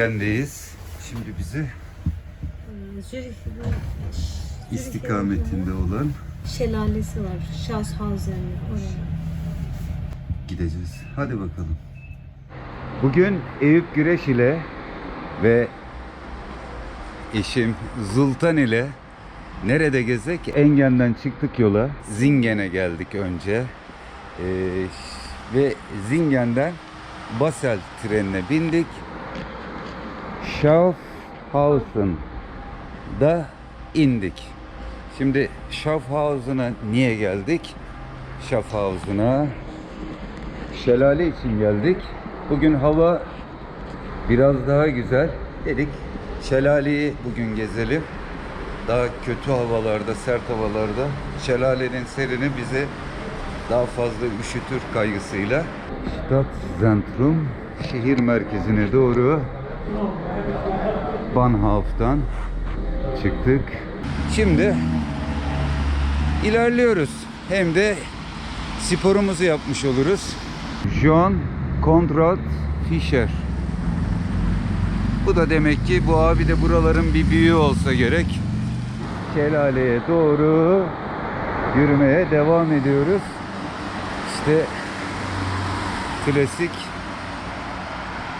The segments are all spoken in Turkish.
Engen'deyiz. Şimdi bizi istikametinde olan şelalesi var. Schaffhausen oraya. gideceğiz. Hadi bakalım. Bugün Eyüp Güreş ile ve eşim Zultan ile nerede gezek? Engen'den çıktık yola. Zingen'e geldik önce. Ee, ve Zingen'den Basel trenine bindik. Schaffhausen'da indik. Şimdi Schaffhausen'a niye geldik? Schaffhausen'a şelale için geldik. Bugün hava biraz daha güzel. Dedik şelaleyi bugün gezelim. Daha kötü havalarda, sert havalarda şelalenin serini bize daha fazla üşütür kaygısıyla. Stadtzentrum şehir merkezine doğru Bahnhof'tan çıktık. Şimdi ilerliyoruz. Hem de sporumuzu yapmış oluruz. John Konrad Fischer. Bu da demek ki bu abi de buraların bir büyüğü olsa gerek. Şelaleye doğru yürümeye devam ediyoruz. İşte klasik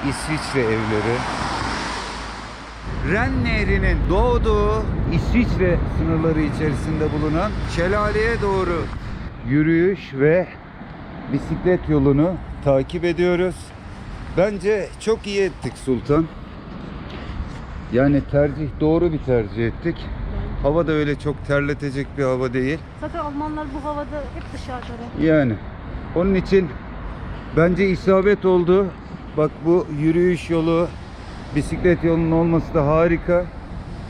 İsviçre evleri. Ren Nehri'nin doğduğu İsviçre sınırları içerisinde bulunan şelaleye doğru yürüyüş ve bisiklet yolunu takip ediyoruz. Bence çok iyi ettik Sultan. Yani tercih doğru bir tercih ettik. Hava da öyle çok terletecek bir hava değil. Zaten Almanlar bu havada hep dışarıda. Yani onun için bence isabet oldu. Bak bu yürüyüş yolu, bisiklet yolunun olması da harika.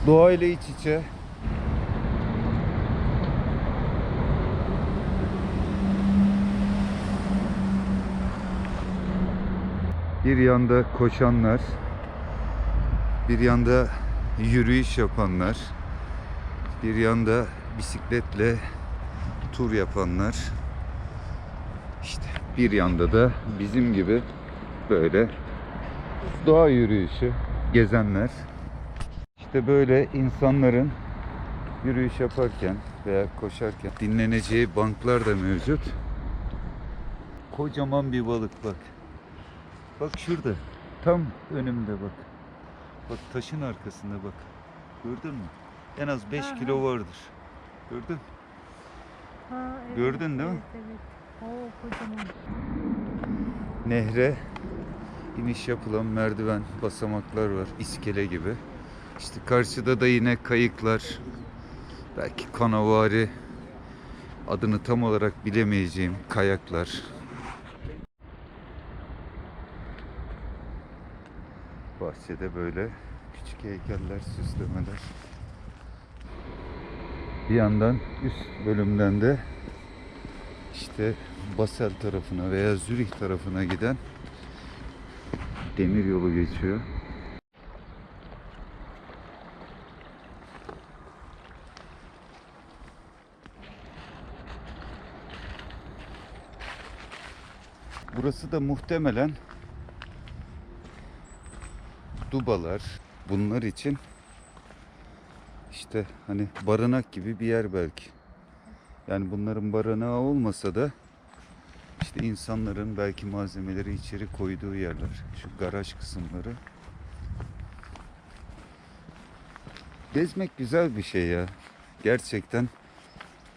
Doğayla iç içe. Bir yanda koşanlar, bir yanda yürüyüş yapanlar, bir yanda bisikletle tur yapanlar. İşte bir yanda da bizim gibi böyle doğa yürüyüşü gezenler. İşte böyle insanların yürüyüş yaparken veya koşarken dinleneceği banklar da mevcut. Kocaman bir balık bak. Bak şurada. Tam önümde bak. Bak taşın arkasında bak. Gördün mü? En az 5 Aha. kilo vardır. Gördün? Ha, evet, Gördün değil mi? Evet, evet. Oo kocaman. Nehre iniş yapılan merdiven basamaklar var. iskele gibi. İşte karşıda da yine kayıklar. Belki kanavari adını tam olarak bilemeyeceğim kayaklar. Bahçede böyle küçük heykeller, süslemeler. Bir yandan üst bölümden de işte Basel tarafına veya Zürih tarafına giden demir yolu geçiyor. Burası da muhtemelen dubalar bunlar için işte hani barınak gibi bir yer belki. Yani bunların barınağı olmasa da işte insanların belki malzemeleri içeri koyduğu yerler. Şu garaj kısımları. Gezmek güzel bir şey ya. Gerçekten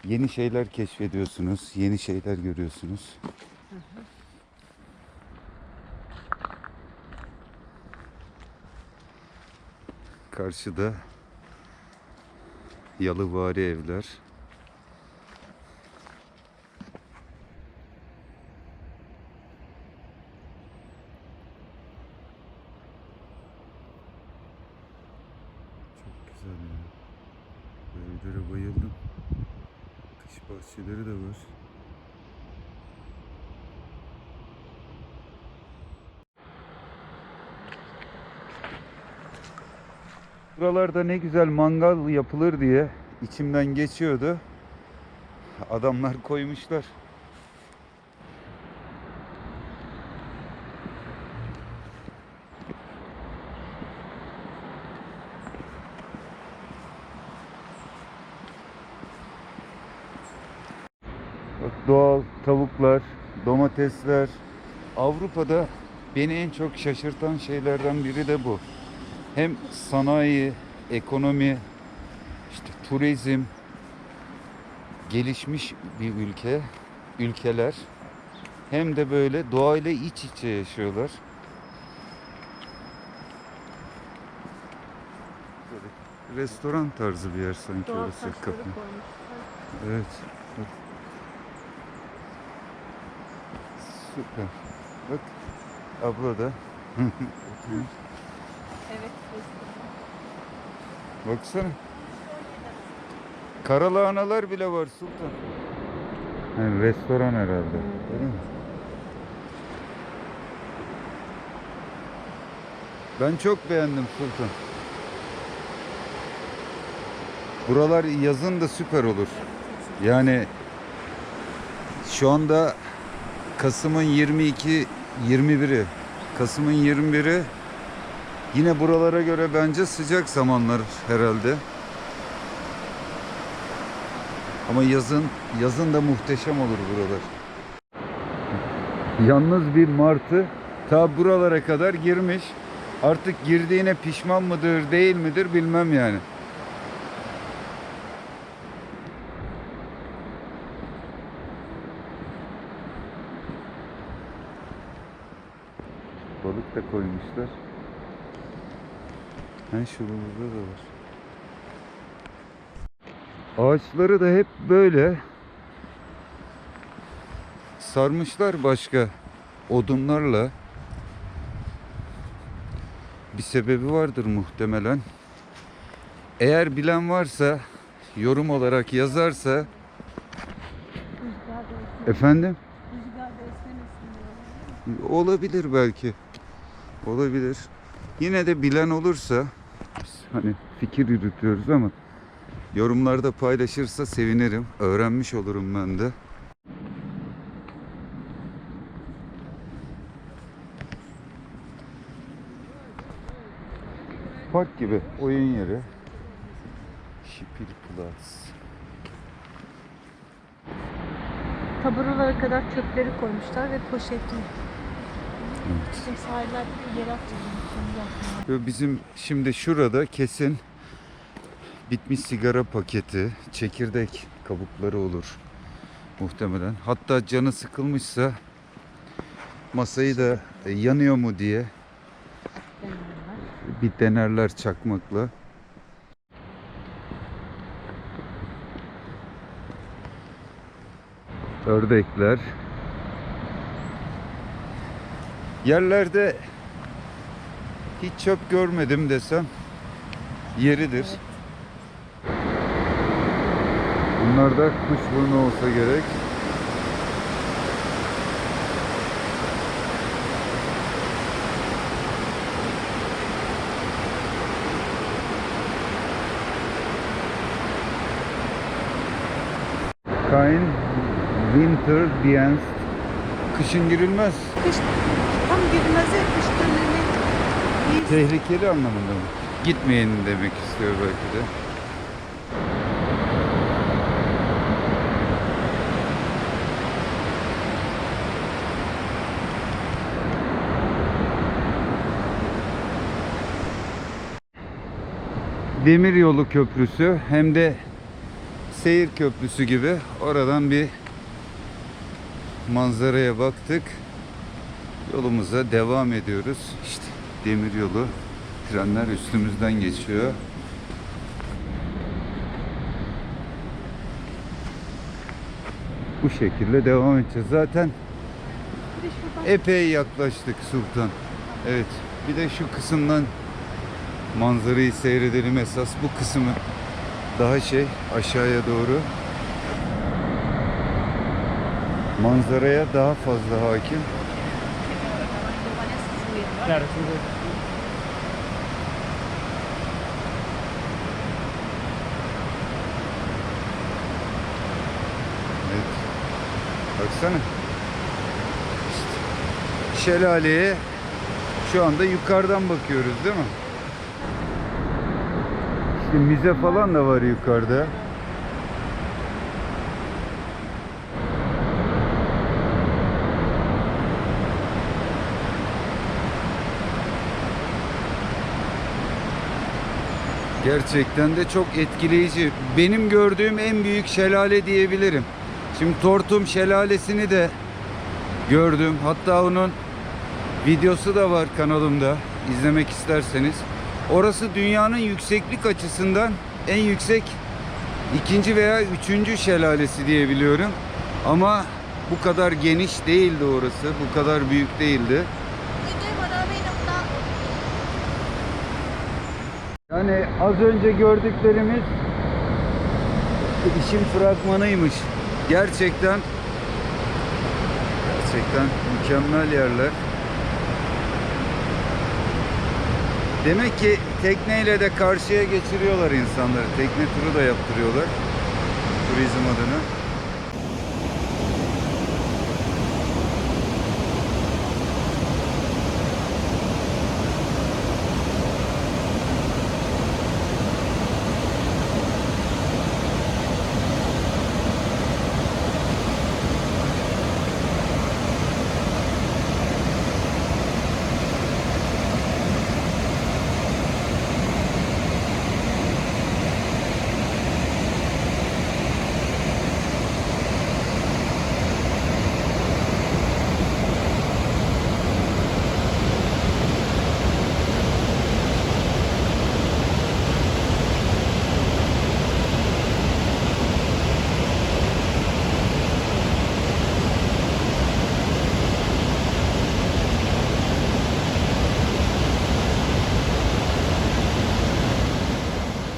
yeni şeyler keşfediyorsunuz, yeni şeyler görüyorsunuz. Karşıda yalıvari evler. Çok güzel ya. Bu evlere bayıldım. Bahçeleri de var. Buralarda ne güzel mangal yapılır diye içimden geçiyordu. Adamlar koymuşlar. doğal tavuklar, domatesler. Avrupa'da beni en çok şaşırtan şeylerden biri de bu. Hem sanayi, ekonomi, işte turizm, gelişmiş bir ülke, ülkeler hem de böyle doğayla iç içe yaşıyorlar. Restoran tarzı bir yer sanki Doğal orası. Evet. Bak. Süper. Bak abla da. Evet. Baksana. Karalahanalar bile var Sultan. Yani restoran herhalde. Öyle mi? Ben çok beğendim Sultan. Buralar yazın da süper olur. Yani şu anda Kasım'ın 22 21'i. Kasım'ın 21'i yine buralara göre bence sıcak zamanlar herhalde. Ama yazın yazın da muhteşem olur buralar. Yalnız bir martı ta buralara kadar girmiş. Artık girdiğine pişman mıdır değil midir bilmem yani. Balık da koymuşlar. Ha şurada da var. Ağaçları da hep böyle sarmışlar başka odunlarla. Bir sebebi vardır muhtemelen. Eğer bilen varsa yorum olarak yazarsa efendim olabilir belki. Olabilir. Yine de bilen olursa biz hani fikir yürütüyoruz ama yorumlarda paylaşırsa sevinirim. Öğrenmiş olurum ben de. Park gibi oyun yeri. Şipil Plus. Taburalara kadar çöpleri koymuşlar ve poşetli. Evet. Bizim sahiller yer. Ve bizim şimdi şurada kesin bitmiş sigara paketi, çekirdek kabukları olur muhtemelen. Hatta canı sıkılmışsa masayı da e, yanıyor mu diye bir denerler çakmakla. Ördekler. Yerlerde hiç çöp görmedim desem yeridir. Bunlar da kuş burnu olsa gerek. Kain Winter Dienst Kışın girilmez. Kış dönemi değil. Tehlikeli anlamında mı? Gitmeyin demek istiyor belki de. Demir yolu köprüsü hem de seyir köprüsü gibi oradan bir manzaraya baktık. Yolumuza devam ediyoruz. İşte demir yolu. Trenler üstümüzden geçiyor. Bu şekilde devam edeceğiz. Zaten epey yaklaştık Sultan. Evet. Bir de şu kısımdan manzarayı seyredelim esas. Bu kısmı daha şey aşağıya doğru. Manzaraya daha fazla hakim. Sí. Evet. Baksana. İşte şelaleye şu anda yukarıdan bakıyoruz değil mi? İşte müze falan da var yukarıda. Gerçekten de çok etkileyici. Benim gördüğüm en büyük şelale diyebilirim. Şimdi Tortum Şelalesi'ni de gördüm. Hatta onun videosu da var kanalımda. İzlemek isterseniz. Orası dünyanın yükseklik açısından en yüksek ikinci veya üçüncü şelalesi diye biliyorum. Ama bu kadar geniş değildi orası. Bu kadar büyük değildi. Yani az önce gördüklerimiz işin fragmanıymış. Gerçekten gerçekten mükemmel yerler. Demek ki tekneyle de karşıya geçiriyorlar insanları. Tekne turu da yaptırıyorlar. Turizm adına.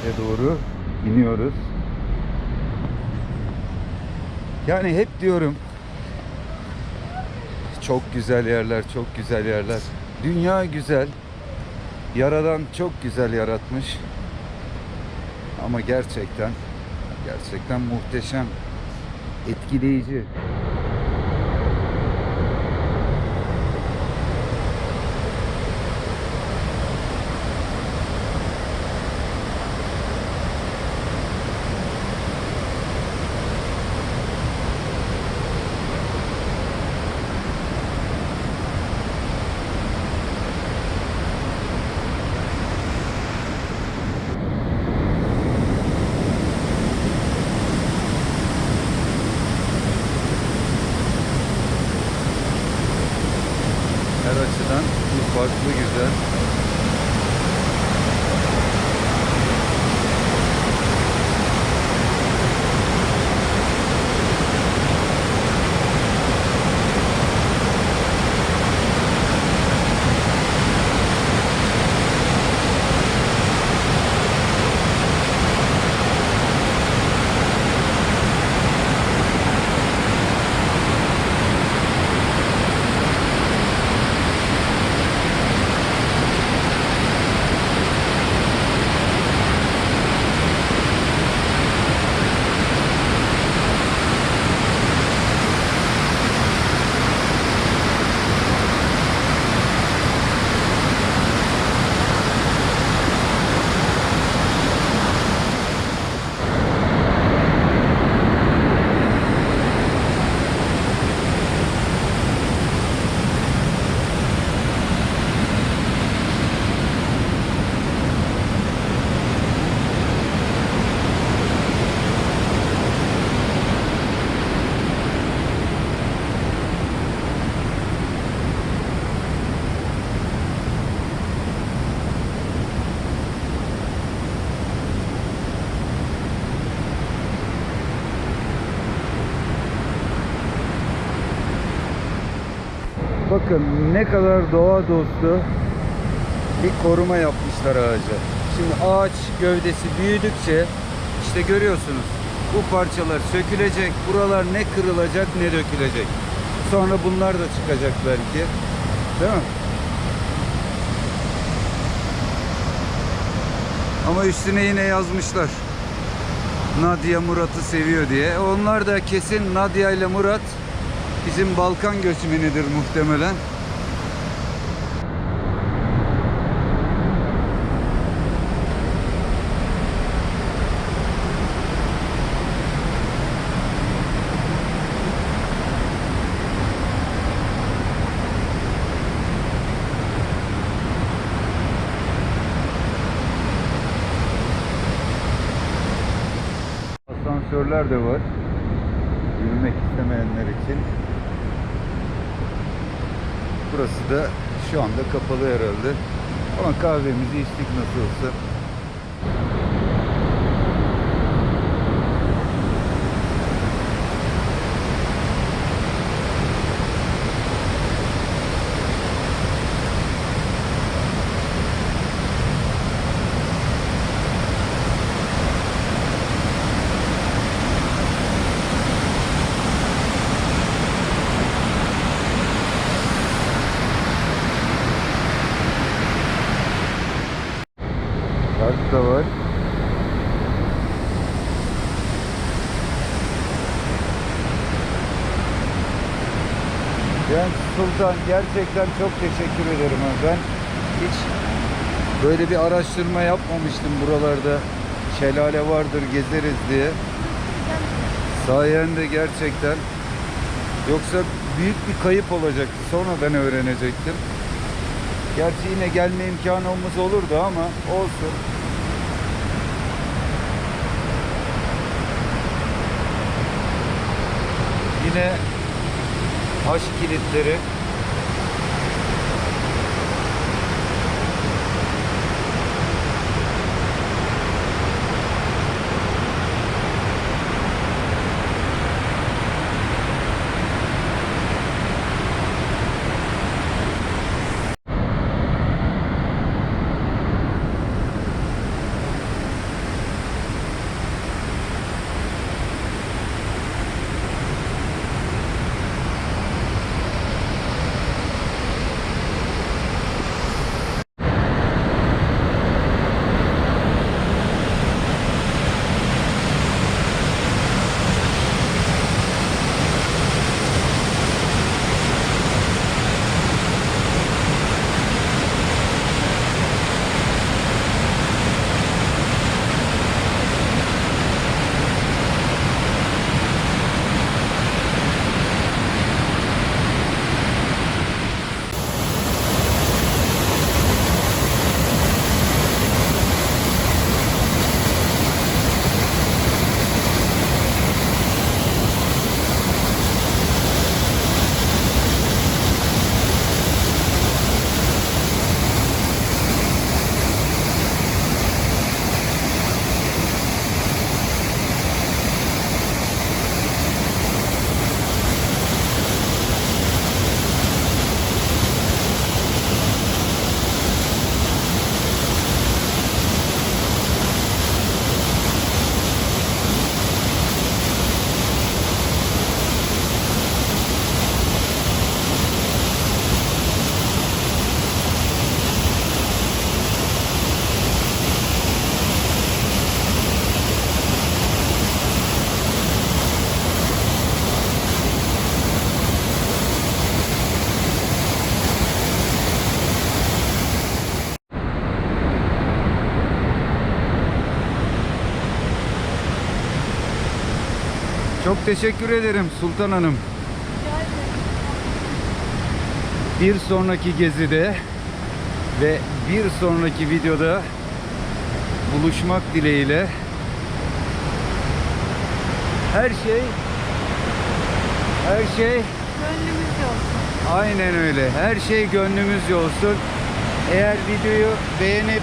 Ve doğru iniyoruz. Yani hep diyorum çok güzel yerler, çok güzel yerler. Dünya güzel. Yaradan çok güzel yaratmış. Ama gerçekten gerçekten muhteşem, etkileyici. Bakın ne kadar doğa dostu bir koruma yapmışlar ağaca. Şimdi ağaç gövdesi büyüdükçe işte görüyorsunuz bu parçalar sökülecek. Buralar ne kırılacak ne dökülecek. Sonra bunlar da çıkacak belki. Değil mi? Ama üstüne yine yazmışlar. Nadia Murat'ı seviyor diye. Onlar da kesin Nadia ile Murat bizim Balkan göçmenidir muhtemelen. asansörler de var. Yürümek istemeyenler için Burası da şu anda kapalı herhalde. Ama kahvemizi içtik nasıl olsa. Kart da var. Sultan gerçekten çok teşekkür ederim. Ben hiç böyle bir araştırma yapmamıştım buralarda. Şelale vardır gezeriz diye. Sayende gerçekten. Yoksa büyük bir kayıp olacaktı. Sonradan öğrenecektim. Gerçi yine gelme imkanımız olurdu ama olsun. Yine taş kilitleri. Çok teşekkür ederim Sultan Hanım. Bir sonraki gezide ve bir sonraki videoda buluşmak dileğiyle her şey her şey Gönlümüz yok. aynen öyle. Her şey gönlümüzce olsun. Eğer videoyu beğenip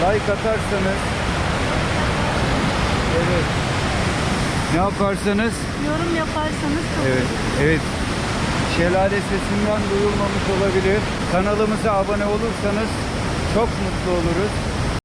like atarsanız evet ne yaparsanız Yorum yaparsanız çok Evet, evet. Şelale sesinden duyulmamış olabilir. Kanalımıza abone olursanız çok mutlu oluruz.